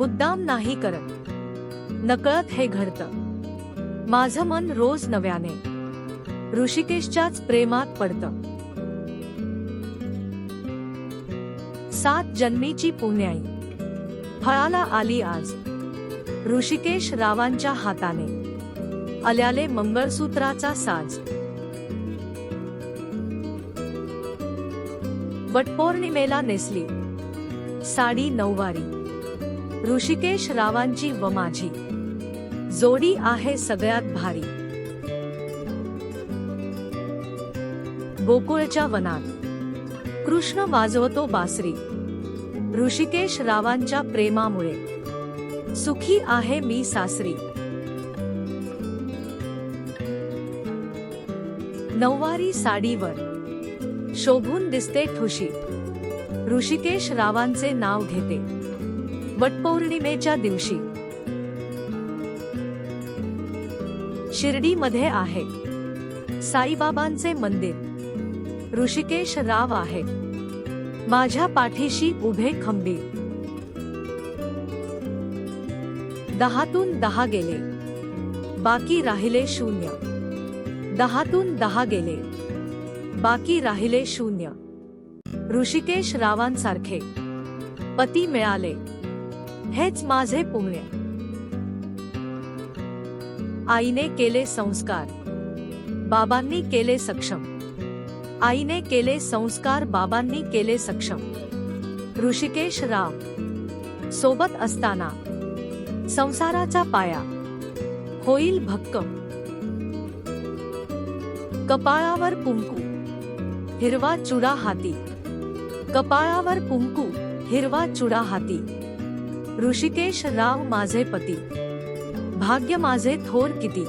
मुद्दाम नाही करत. नकळत हे घडतं. माझं मन रोज नव्याने. ऋषिकेशच्याच प्रेमात पडतं. सात जन्मीची पुण्याई. फळाला आली आज. ऋषिकेश रावांच्या हाताने. आल्याले मंगळसूत्राचा साज. वटपौर्णिमेला नेसली. साडी नऊवारी. ऋषिकेश रावांची व माझी. जोडी आहे सगळ्यात भारी. गोकुळच्या वनात. कृष्ण वाजवतो बासरी. ऋषिकेश रावांच्या प्रेमामुळे. सुखी आहे मी सासरी. नऊवारी साडीवर. शोभून दिसते ठुशी. ऋषिकेश रावांचे नाव घेते. वटपौर्णिमेच्या दिवशी. शिर्डीमध्ये आहे. साईबाबांचे मंदिर. ऋषिकेश राव आहे. माझ्या पाठीशी उभे खंबीर. दहातून दहा गेले. बाकी राहिले शून्य. दहातून दहा गेले. बाकी राहिले शून्य. ऋषिकेश रावांसारखे. पती मिळाले. हेच माझे पुण्य आईने केले संस्कार. बाबांनी केले सक्षम. आईने केले संस्कार बाबांनी केले सक्षम. ऋषिकेश राव सोबत असताना संसाराचा पाया. होईल भक्कम. कपाळावर कुंकू हिरवा चुडा हाती. कपाळावर कुंकू हिरवा चुडा हाती. ऋषिकेश राव माझे पती. भाग्य माझे थोर किती.